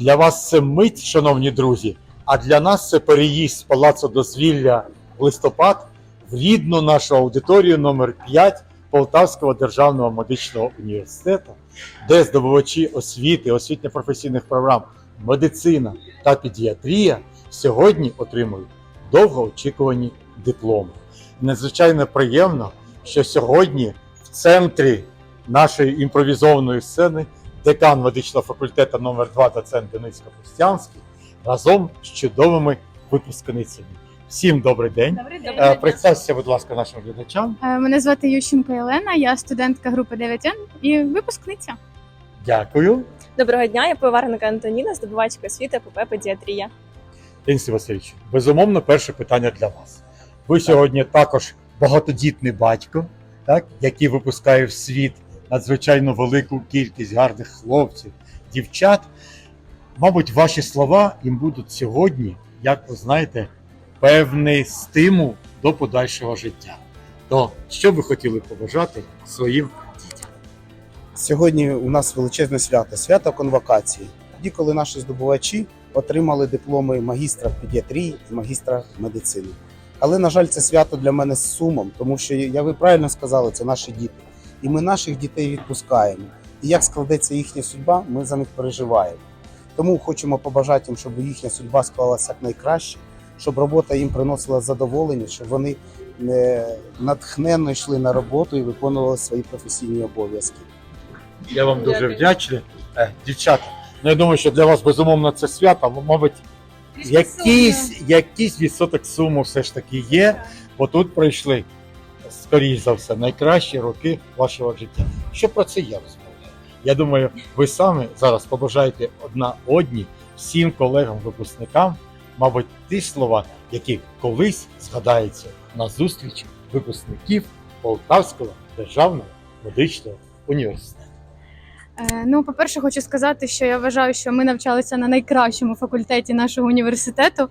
Для вас це мить, шановні друзі, а для нас це переїзд з палацу дозвілля в листопад в рідну нашу аудиторію номер 5 Полтавського державного медичного університету, де здобувачі освіти, освітньо-професійних програм, медицина та педіатрія сьогодні отримують довгоочікувані дипломи. Надзвичайно приємно, що сьогодні в центрі нашої імпровізованої сцени декан медичного факультету номер 2 доцент Денис Капустянський разом з чудовими випускницями. Всім добрий день. Добрий день. Е, Представся, будь ласка, нашим глядачам. Е, Мене звати Ющенко Єлена, я студентка групи 9Н і випускниця. Дякую. Доброго дня, я поваренка Антоніна, здобувачка освіти ПП педіатрія. Денис Васильович, безумовно, перше питання для вас. Ви сьогодні також багатодітний батько, так, який випускає в світ надзвичайно велику кількість гарних хлопців, дівчат. Мабуть, ваші слова їм будуть сьогодні, як ви знаєте, певний стимул до подальшого життя. То що ви хотіли побажати своїм дітям? Сьогодні у нас величезне свято, свято конвокації. Тоді, коли наші здобувачі отримали дипломи магістра педіатрії і магістра медицини. Але, на жаль, це свято для мене з сумом, тому що, як ви правильно сказали, це наші діти. І ми наших дітей відпускаємо. І як складеться їхня судьба, ми за них переживаємо. Тому хочемо побажати їм, щоб їхня судьба склалася якнайкраще, щоб робота їм приносила задоволення, щоб вони е, натхненно йшли на роботу і виконували свої професійні обов'язки. Я вам дуже вдячний. Е, Дівчата, ну я думаю, що для вас безумовно це свято, але, мабуть, якийсь, якийсь відсоток суму все ж таки є, бо тут пройшли, скоріш за все, найкращі роки вашого життя. Що про це я розмовляю? Я думаю, ви самі зараз побажаєте одна одній всім колегам-випускникам, мабуть, ті слова, які колись згадаються на зустрічі випускників Полтавського державного медичного університету. Е, Ну, по-перше, хочу сказати, що я вважаю, що ми навчалися на найкращому факультеті нашого університету.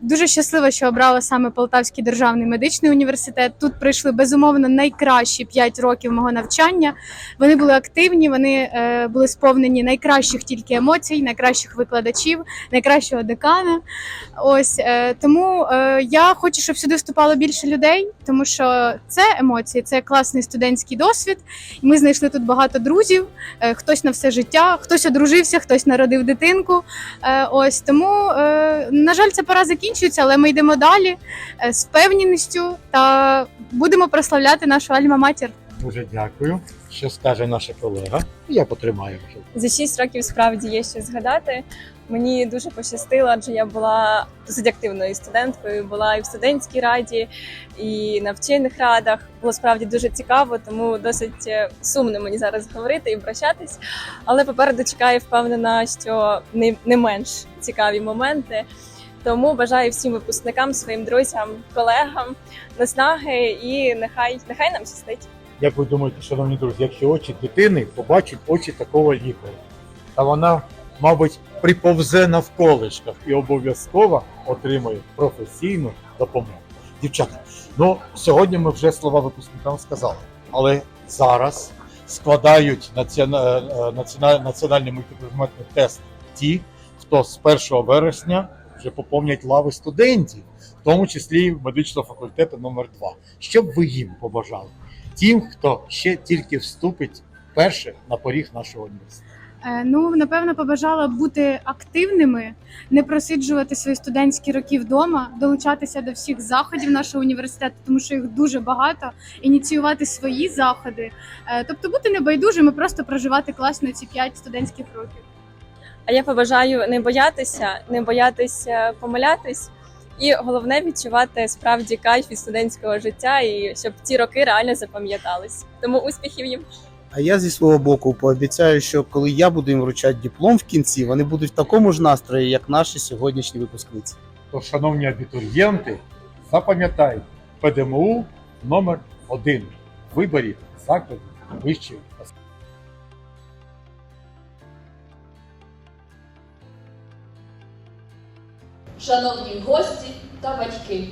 Дуже щаслива, що обрала саме Полтавський державний медичний університет. Тут пройшли безумовно найкращі 5 років мого навчання. Вони були активні, вони е, були сповнені найкращих тільки емоцій, найкращих викладачів, найкращого декана. Ось е, тому е, я хочу, щоб сюди вступало більше людей, тому що це емоції, це класний студентський досвід. Ми знайшли тут багато друзів, е, хтось на все життя, хтось одружився, хтось народив дитинку. Е, Ось тому, е, на жаль, ця пора закінчується, але ми йдемо далі е, з впевненістю та будемо прославляти нашу альма-матір. Дуже дякую. Що скаже наша колега? Я потримаю. За 6 років справді є що згадати. Мені дуже пощастило, адже я була досить активною студенткою, була і в студентській раді, і на вчених радах. Було справді дуже цікаво, тому досить е, сумно мені зараз говорити і прощатись. Але попереду чекає впевнена, що не, не менш цікаві моменти. Тому бажаю всім випускникам, своїм друзям, колегам наснаги і нехай нехай нам щастить. Як ви думаєте, шановні друзі, якщо очі дитини побачать очі такого лікаря, та вона, мабуть, приповзе навколишках і обов'язково отримує професійну допомогу. Дівчата, ну сьогодні ми вже слова випускникам сказали, але зараз складають націона- е, національний мультипредметний тест ті, хто з 1 вересня вже поповнять лави студентів, в тому числі медичного факультету номер 2 Що б ви їм побажали? Тим, хто ще тільки вступить перше на поріг нашого університету. Е, Ну, напевно, побажала бути активними, не просиджувати свої студентські роки вдома, долучатися до всіх заходів нашого університету, тому що їх дуже багато, ініціювати свої заходи, Е, тобто бути небайдужими, просто проживати класно ці 5 студентських років. А я побажаю не боятися, не боятися помилятись, і головне відчувати справді кайф від студентського життя, і щоб ці роки реально запам'ятались. Тому успіхів їм! А я зі свого боку пообіцяю, що коли я буду їм вручати диплом в кінці, вони будуть в такому ж настрої, як наші сьогоднішні випускниці. То, шановні абітурієнти, запам'ятайте ПДМУ номер 1 в виборі закладів вищої освіти. Шановні гості та батьки,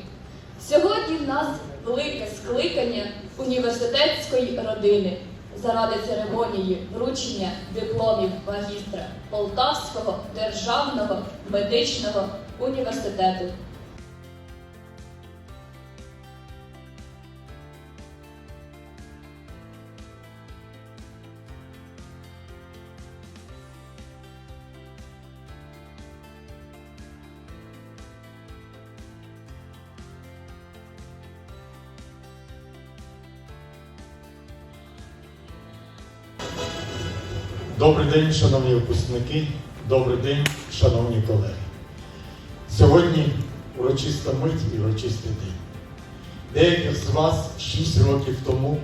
сьогодні в нас велике скликання університетської родини. заради церемонії вручення дипломів магістра Полтавського державного медичного університету. Добрий день, шановні випускники, добрий день, шановні колеги. Сьогодні урочиста мить і урочистий день. Деяких з вас 6 років тому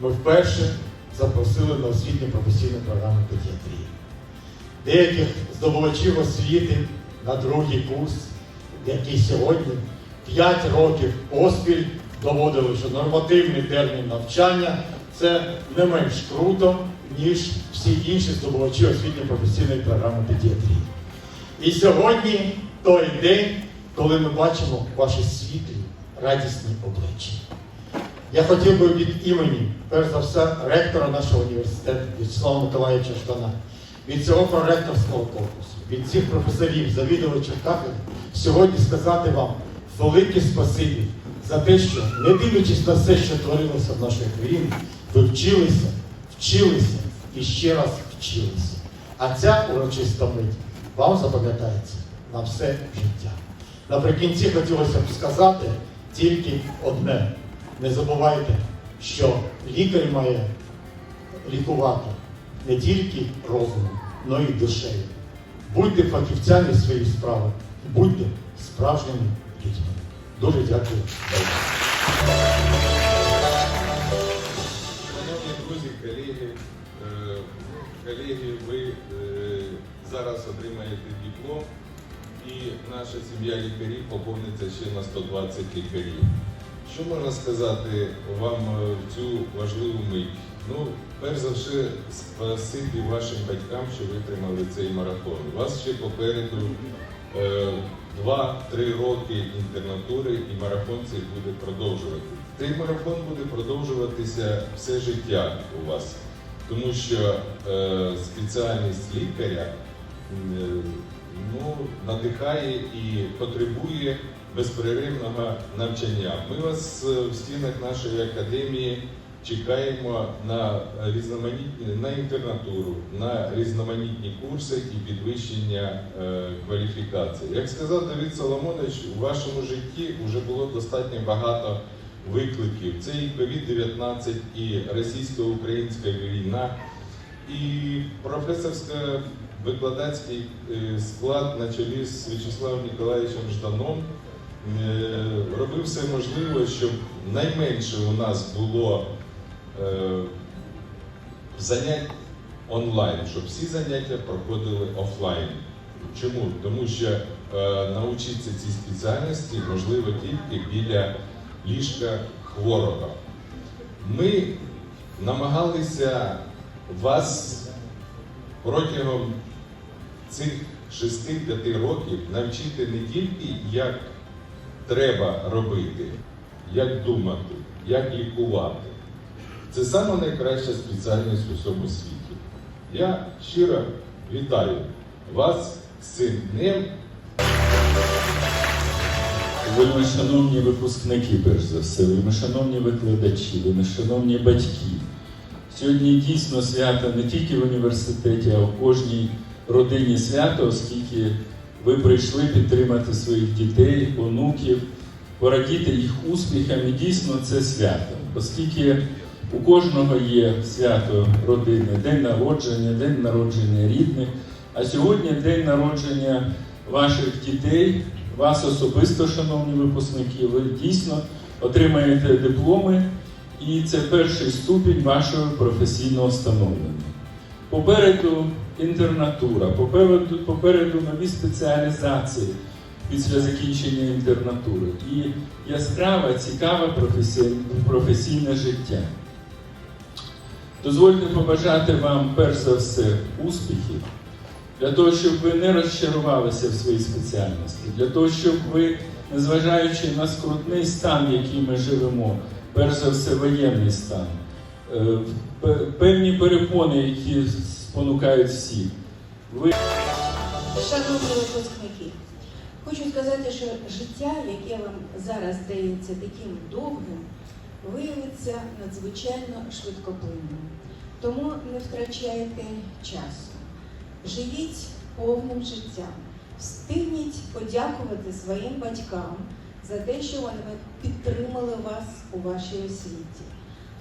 ми вперше запросили на освітню професійну програму педіатрії. Деяких здобувачів освіти на другий курс, які сьогодні 5 років поспіль доводили, що нормативний термін навчання це не менш круто, ніж всі інші здобувачі освітньо-професійної програми педіатрії. І сьогодні той день, коли ми бачимо ваші світлі, радісні обличчя. Я хотів би від імені, перш за все, ректора нашого університету В'ячеслава Миколаївича Ждана, від цього проректорського корпусу, від всіх професорів, завідувачів кафедр, сьогодні сказати вам велике спасибі за те, що, не дивлячись на все, що творилося в нашій країні, ви вчилися, вчилися і ще раз вчилися. А ця урочиста мить вам запам'ятається на все життя. Наприкінці хотілося б сказати тільки одне. Не забувайте, що лікар має лікувати не тільки розумом, але й душею. Будьте фахівцями своєї справи, будьте справжніми людьми. Дуже дякую. Зараз отримаєте диплом, і наша сім'я лікарів поповниться ще на 120 лікарів. Що можна сказати вам е, в цю важливу мить? Ну, перш за все, спасибі вашим батькам, що витримали цей марафон. У вас ще попереду е, 2-3 роки інтернатури і марафон цей буде продовжувати. Цей марафон буде продовжуватися все життя у вас, тому що е, спеціальність лікаря ну, надихає і потребує безперервного навчання. Ми вас е, в стінах нашої академії чекаємо на різноманітні на інтернатуру, на різноманітні курси і підвищення е, кваліфікації. Як сказав Давид Соломонович, у вашому житті вже було достатньо багато викликів. Це і COVID-19, і російсько-українська війна, і професорсько-викладацький е, склад на чолі з В'ячеславом Ніколаєвичем Жданом е, робив все можливе, щоб найменше у нас було е, занять онлайн, щоб всі заняття проходили офлайн. Чому? Тому що е, навчитися цій спеціальності можливо тільки біля ліжка хворого. Ми намагалися вас протягом цих 6-5 років навчити не тільки, як треба робити, як думати, як лікувати. Це саме найкраща спеціальність у всьому світі. Я щиро вітаю вас з цим днем. Вельми шановні випускники, перш за все, вельми шановні викладачі, вельми шановні батьки. Сьогодні дійсно свято не тільки в університеті, а в кожній родині свято, оскільки ви прийшли підтримати своїх дітей, онуків, порадіти їх успіхам. І дійсно це свято, оскільки у кожного є свято родини, день народження, день народження рідних. А сьогодні день народження ваших дітей, вас особисто, шановні випускники, ви дійсно отримаєте дипломи, і це перший ступінь вашого професійного становлення. Попереду інтернатура, попереду, попереду нові спеціалізації після закінчення інтернатури і яскраве, цікаве професійне, життя. Дозвольте побажати вам перш за все успіхів, для того, щоб ви не розчарувалися в своїй спеціальності, для того, щоб ви, незважаючи на скрутний стан, в який ми живемо, перш за все воєнний стан, е, певні перепони, які спонукають всіх. Ви Шановні випускники, хочу сказати, що життя, яке вам зараз здається таким довгим, виявиться надзвичайно швидкоплинним. Тому не втрачайте часу. Живіть повним життям. Встигніть подякувати своїм батькам за те, що вони підтримали вас у вашій освіті.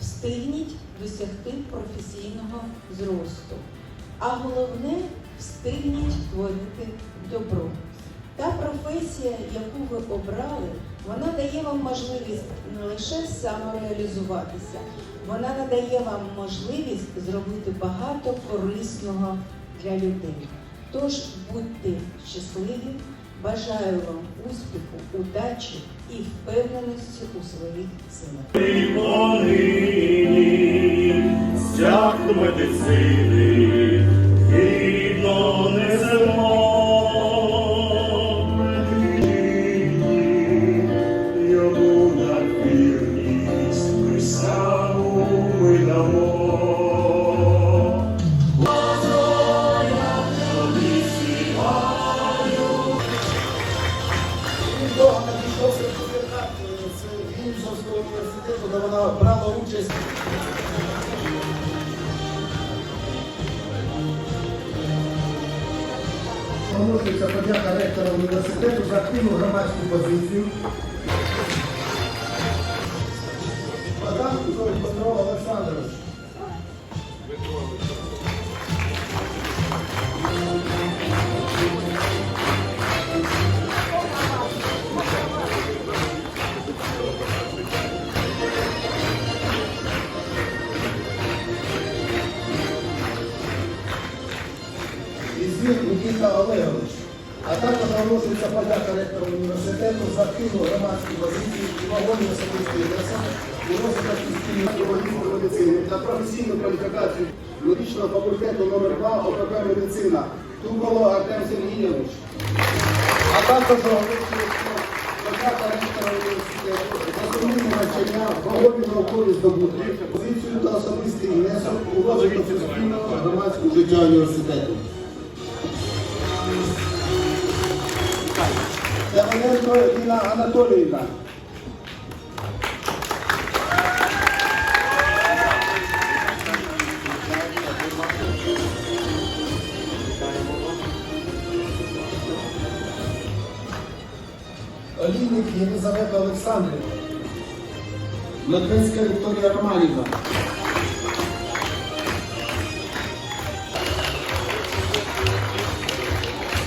Встигніть досягти професійного зросту. А головне встигніть творити добро. Та професія, яку ви обрали, вона дає вам можливість не лише самореалізуватися, вона надає вам можливість зробити багато корисного для людей. Тож будьте щасливі, бажаю вам успіху, удачі і впевненості у своїх силах. Медицини гідно несемо. Адам Петро Олександрович. Олегович. А також оголошується подяка ректору університету за активну громадську позицію і вагоні особистої інтереси у розвиток суспільної медицини та професійну кваліфікацію медичного факультету номер 2 ОПП медицина Туколо Артем Сергійович. А також подяка ректора університету за навчання, вагомі наукові здобутки, позицію та особистий внесок у розвиток суспільного громадського життя університету. Давиденко Інна Анатоліївна. Олійник Єлизавета Олександрівна. Медведська Вікторія Романівна.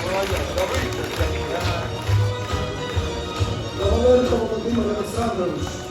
Коваленко Володимир Олександрович.